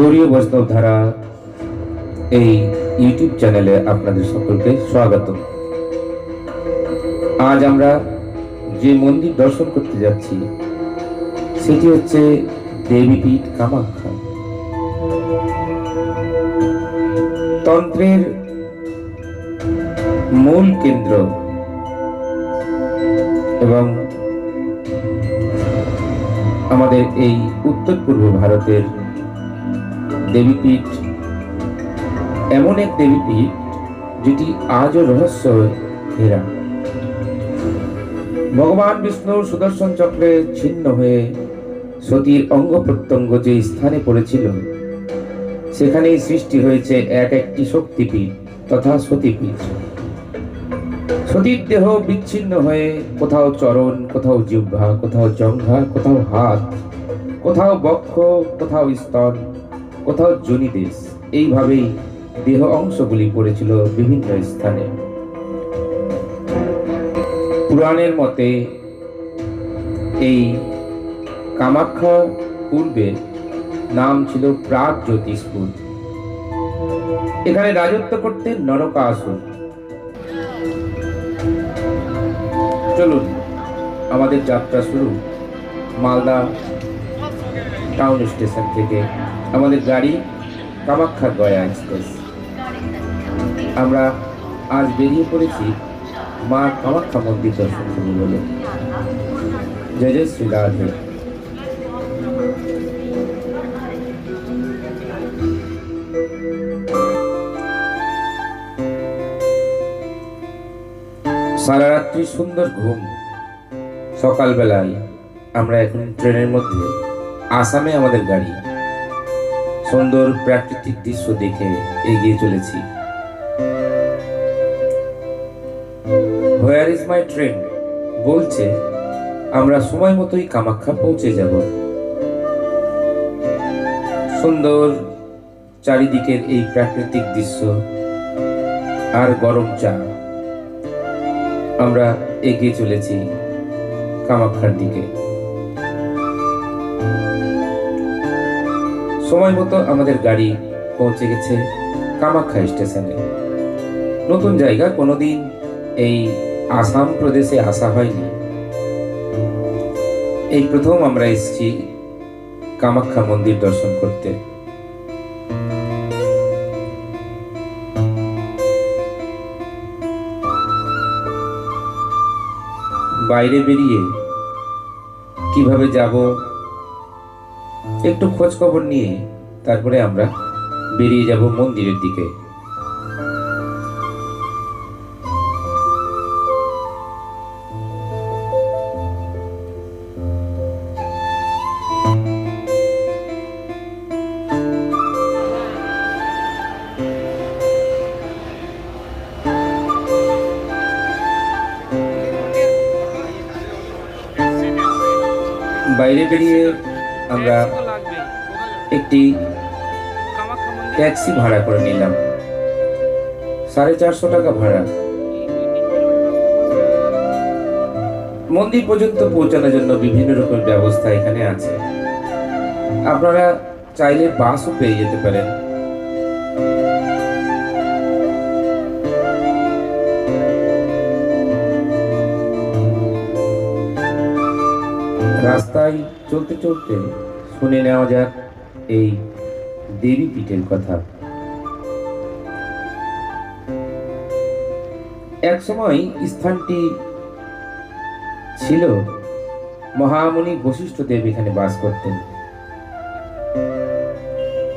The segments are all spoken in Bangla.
গৌরীয় বৈষ্ণব ধারা এই ইউটিউব চ্যানেলে আপনাদের সকলকে স্বাগত আজ আমরা যে মন্দির দর্শন করতে যাচ্ছি, সেটি হচ্ছে দেবীপীঠ কামাখ্যা। তন্ত্রের মূল কেন্দ্র এবং আমাদের এই উত্তর পূর্ব ভারতের দেবীপীঠ এমন এক দেবীপীঠ যেটি আজও রহস্য ঘেরা। ভগবান বিষ্ণুর সুদর্শন চক্রে ছিন্ন হয়ে সতীর অঙ্গ প্রত্যঙ্গ যে স্থানে পড়েছিল, সেখানেই সৃষ্টি হয়েছে এক একটি শক্তিপীঠ তথা সতীপীঠ। সতীর দেহ বিচ্ছিন্ন হয়ে কোথাও চরণ, কোথাও জিহ্বা, কোথাও জঙ্ঘা, কোথাও হাত, কোথাও বক্ষ, কোথাও স্তন কোথাও জনিদেশ এইভাবেই দেহ অংশগুলি পড়েছিল বিভিন্ন স্থানে। পুরাণের মতে এই কামাখ্যা পূর্বে নাম ছিল প্রাগ জ্যোতিষপুর। এখানে রাজত্ব করতেন নরকাসুর। চলুন, আমাদের যাত্রা শুরু মালদা টাউন স্টেশন থেকে। আমাদের গাড়ি কামাখ্যা গয়া এক্সপ্রেস। আমরা আজ বেরিয়ে পড়েছি মা কামাখ্যা মন্দির দর্শন করব বলে। জয় জয় শ্রী রাধে। সারা রাত্রি সুন্দর ঘুম। সকালবেলায় আমরা এখন ট্রেনের মধ্যে আসামে আমাদের গাড়ি। সুন্দর প্রাকৃতিক দৃশ্য দেখে এগিয়ে চলেছি। হোয়ার ইজ মাই ট্রেন বলছে, আমরা সময় মতোই কামাখ্যা পৌঁছে যাব। সুন্দর চারিদিকের এই প্রাকৃতিক দৃশ্য আর গরম চা। আমরা এগিয়ে চলেছি কামাখ্যার দিকে। সময় মতো আমাদের গাড়ি পৌঁছে গেছে কামাখ্যা স্টেশনে। নতুন জায়গা কোনোদিন এই আসাম প্রদেশে আসা হয়নি। এই প্রথম আমরা এসেছি কামাখ্যা মন্দির দর্শন করতে। বাইরে বেরিয়ে কীভাবে যাব একটু খোঁজ খবর নিয়ে তারপরে আমরা বেরিয়ে যাব মন্দিরের দিকে। বাইরে বেরিয়ে আমরা একটি ট্যাক্সি ভাড়া করে নিলাম। সাড়ে চারশো টাকা ভাড়া। মন্দির পর্যন্ত পৌঁছানোর জন্য বিভিন্ন রকমের ব্যবস্থা এখানে আছে। আপনারা চাইলে বাসও পেয়ে যেতে পারেন। রাস্তায় চলতে চলতে শুনে নেওয়া যাক। এই দেবী পীঠের কথা। এক সময় স্থানটি ছিল মহামণি বশিষ্ঠ দেব এখানে বাস করতেন।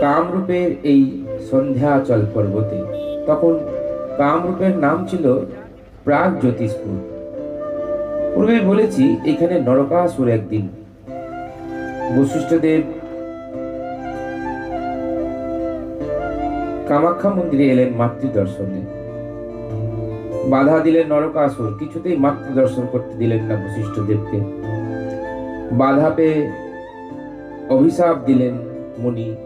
কামরূপের এই সন্ধ্যাচল পর্বতে। তখন কামরূপের নাম ছিল প্রাগ জ্যোতিষপুর। পূর্বে বলেছি, এখানে নরকাসুর একদিন। বশিষ্ঠদেব কামাখ্যা মন্দিরে এলেন মাতৃ দর্শনে বাধা দিলেন নরকাসুর, কিছুতেই মাতৃ দর্শন করতে দিলেন না বশিষ্ঠ দেবকে। বাধা পেয়ে অভিশাপ দিলেন মুনি।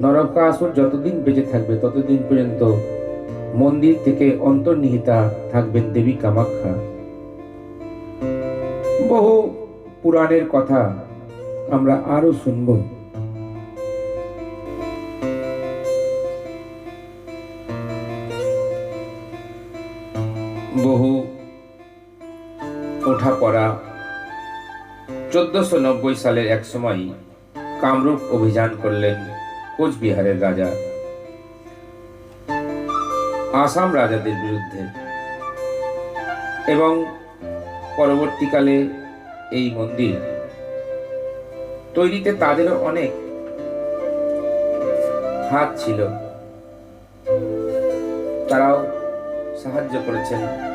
নরকাসুর যতদিন বেঁচে থাকবে, ততদিন পর্যন্ত মন্দির থেকে অন্তর্নিহিতা থাকবেন দেবী কামাখ্যা। বহু পুরাণের কথা আমরা আরও শুনব। বহু ওঠা পড়া চোদ্দশো নব্বই সালের এক সময় কামরূপ অভিযান করলেন কোচবিহারের রাজা। আসাম রাজাদের বিরুদ্ধে। এবং পরবর্তীকালে এই মন্দির তৈরিতে তাদেরও অনেক হাত ছিল। তারাও সাহায্য করেছেন।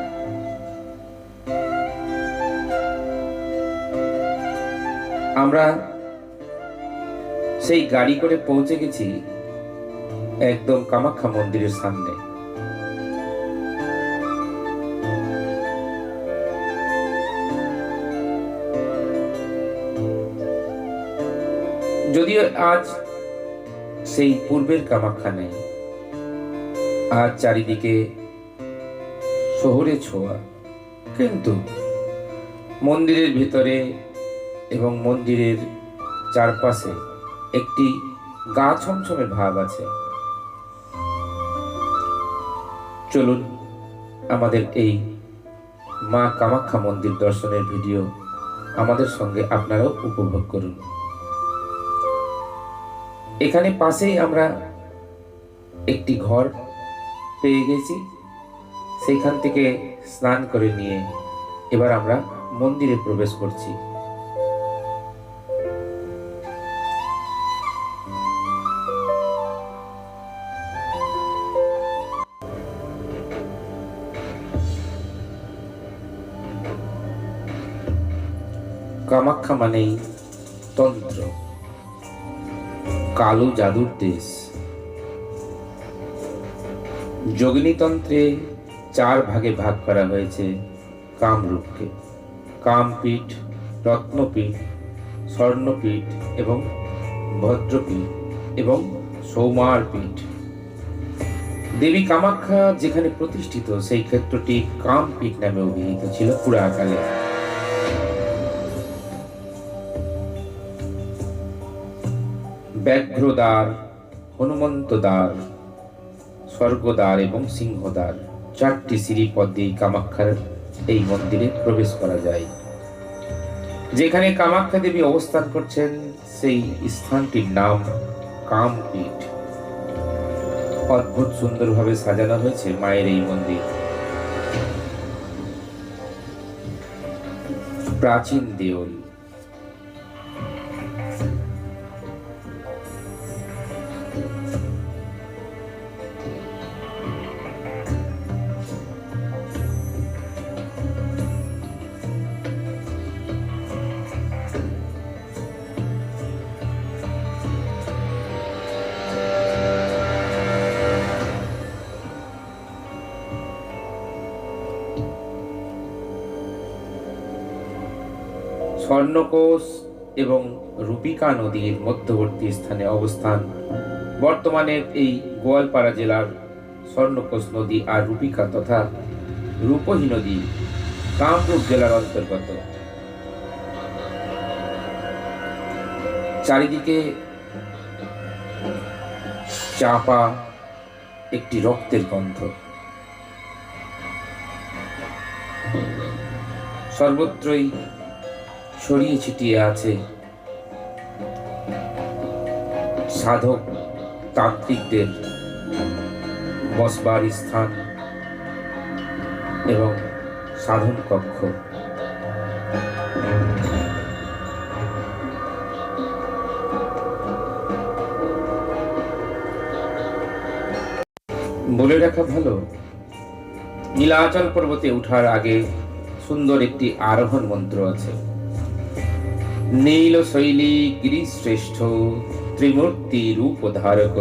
আমরা সেই গাড়ি করে পৌঁছে গেছি একদম কামাখ্যা মন্দিরের সামনে। যদিও আজ সেই পূর্বের কামাখ্যা নেই, আজ চারিদিকে শহরে ছোঁয়া, কিন্তু মন্দিরের ভিতরে এবং মন্দিরের চারপাশে একটি গা ছমছমে ভাব আছে। চলুন আমাদের এই মা কামাখ্যা মন্দির দর্শনের ভিডিও আমাদের সঙ্গে আপনারাও উপভোগ করুন। এখানে পাশেই আমরা একটি ঘর পেয়ে গেছি। সেইখান থেকে স্নান করে নিয়ে এবার আমরা মন্দিরে প্রবেশ করছি। কামাখ্যা মানেই তন্ত্র। কালো জাদুর দেশ। যোগিনীতন্ত্রে চার ভাগে ভাগ করা হয়েছে কামরূপকে। কামপীঠ, রত্নপীঠ, স্বর্ণপীঠ এবং ভদ্রপীঠ এবং সৌমার পীঠ দেবী কামাখ্যা যেখানে প্রতিষ্ঠিত, সেই ক্ষেত্রটি কামপীঠ নামে অভিহিত ছিল পুরাকালে। ব্যাঘ্রদ্বার হনুমন্ত দ্বার স্বর্গদ্বার এবং সিংহদ্বার। চারটি সিঁড়ি পথ দিয়ে কামাখ্যার এই মন্দিরে প্রবেশ করা যায়। যেখানে কামাখ্যা দেবী অবস্থান করছেন, সেই স্থানটির নাম কামপীঠ। অদ্ভুত সুন্দরভাবে সাজানো হয়েছে মায়ের এই মন্দির। প্রাচীন দেউল। স্বর্ণকোষ এবং রূপিকা নদীর মধ্যবর্তী স্থানে অবস্থান। বর্তমানে এই গোয়ালপাড়া জেলার স্বর্ণকোষ নদী আর রূপিকা তথা রূপহী নদী কামরূপ জেলার অন্তর্গত। চারিদিকে চাপা একটি রক্তের গন্ধ। সর্বত্রই ছড়িয়ে ছিটিয়ে আছে। সাধক তান্ত্রিকদের বসবার স্থান এবং সাধন কক্ষ। বলে রাখা ভালো, নীলাচল পর্বতে ওঠার আগে সুন্দর একটি আরোহণ মন্ত্র আছে। নীল শৈলী গিরিশ্রেষ্ঠ, ত্রিমূর্তি রূপ ধারক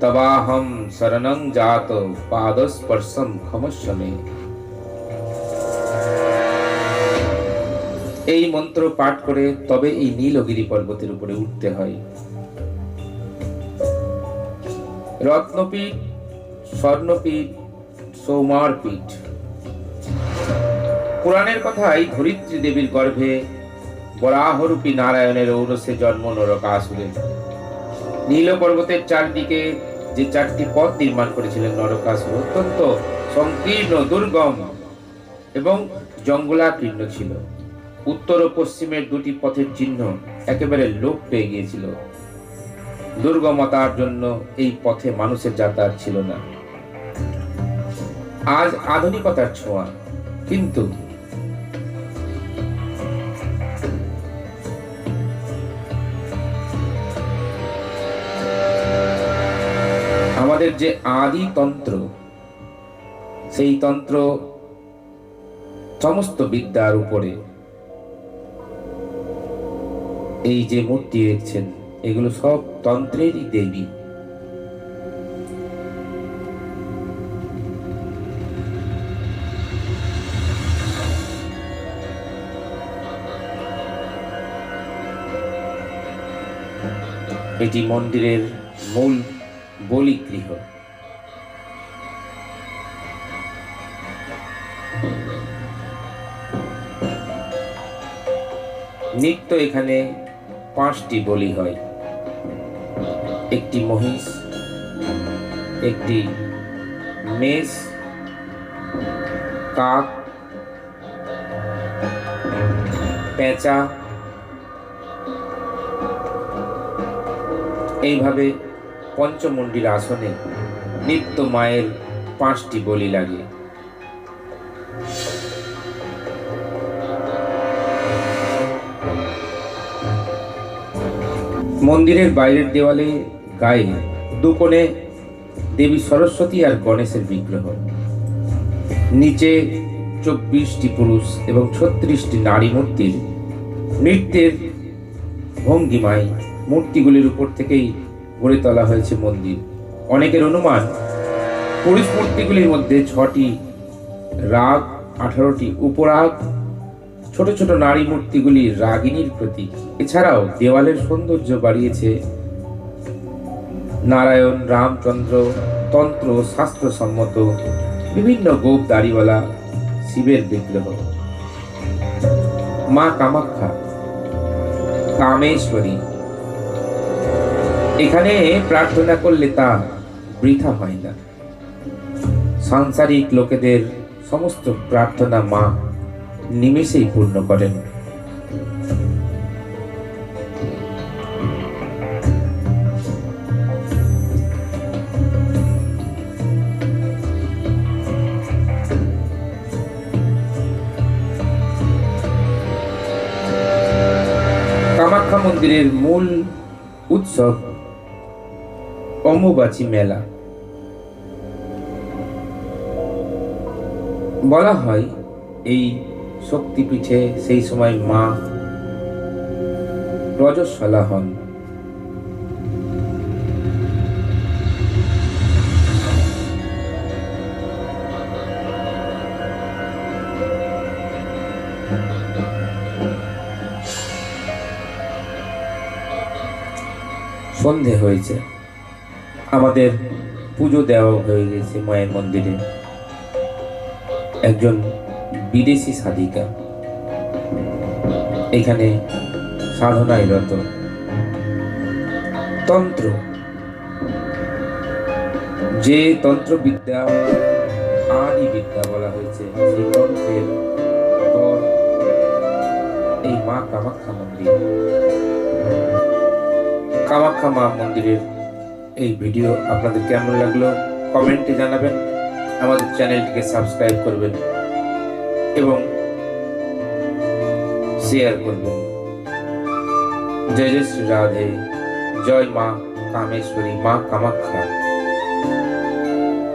তবাহম শরণং জাত, পাদস্পর্শম ক্ষমস্বমে। এই মন্ত্র পাঠ করে তবে এই নীলগিরি পর্বতের উপরে উঠতে হয়। রত্নপীঠ, স্বর্ণপীঠ সৌমার পীঠ পুরাণের কথাই ধরিত্রী দেবীর গর্ভে বরাহরূপী নারায়ণের ঔরসে জন্ম নরকাসুরের। নীল পর্বতের চারদিকে যে চারটি পথ নির্মাণ করেছিলেন নরকাসুর, অত্যন্ত সংকীর্ণ, দুর্গম এবং জঙ্গলাকীর্ণ ছিল। উত্তর ও পশ্চিমের দুটি পথের চিহ্ন একেবারে লোপ পেয়ে গিয়েছিল। দুর্গমতার জন্য এই পথে মানুষের যাতায়াত ছিল না। আজ আধুনিকতার ছোঁয়া, কিন্তু আমাদের যে আদি তন্ত্র, সেই তন্ত্র সমস্ত বিদ্যার উপরে এই যে মূর্তি দেখছেন, এগুলো সব তন্ত্রেরই দেবী। এটি মন্দিরের মূল বলিগৃহ। নিত্য এখানে পাঁচটি বলি হয়। একটি মহিষ একটি মেষ কাক পেঁচা। এইভাবে পঞ্চমন্ডির আসনে নিত্য মায়ের পাঁচটি বলি লাগে। মন্দিরের বাইরের দেওয়ালে গায়ে দুকোণে দেবী সরস্বতী আর গণেশের বিগ্রহ। নিচে চব্বিশটি পুরুষ এবং ছত্রিশটি নারী মূর্তির নৃত্যের ভঙ্গিমায় মূর্তিগুলির উপর থেকেই গড়ে তোলা হয়েছে মন্দির। অনেকের অনুমান পুরুষ মূর্তিগুলির মধ্যে ছটি রাগ, আঠারোটি উপরাগ, ছোট ছোট নারী মূর্তিগুলি রাগিনীর প্রতীক। এছাড়াও দেওয়ালের সৌন্দর্য বাড়িয়েছে নারায়ণ, রামচন্দ্র, তন্ত্র, শাস্ত্রসম্মত, বিভিন্ন গোপ দাড়িওয়ালা, শিবের বিগ্রহ। মা কামাখ্যা, কামেশ্বরী এখানে প্রার্থনা করলে তা বৃথা হয় না। সাংসারিক লোকেদের সমস্ত প্রার্থনা মা নিমেষেই পূর্ণ করেন। কামাখ্যা মন্দিরের মূল উৎসব অম্বুবাচী মেলা। বলা হয় এই শক্তিপীঠে সেই সময় মা রজস্বলা হন। সন্ধে হয়েছে। আমাদের পুজো দেওয়া হয়ে গেছে মায়ের মন্দিরে। একজন বিদেশি সাধিকা। এখানে সাধনায় রত তন্ত্র। যে তন্ত্রবিদ্যা আদি বিদ্যা বলা হয়েছে সেই তন্ত্রের এই মা কামাখ্যা মন্দির। কামাখ্যা মা মন্দিরের এই ভিডিও আপনাদের কেমন লাগল কমেন্টে জানাবেন। আমাদের চ্যানেলটিকে সাবস্ক্রাইব করবেন এবং শেয়ার করবেন। জয় জয় শ্রী রাধে। জয় মা কামেশ্বরী, মা কামাখ্যা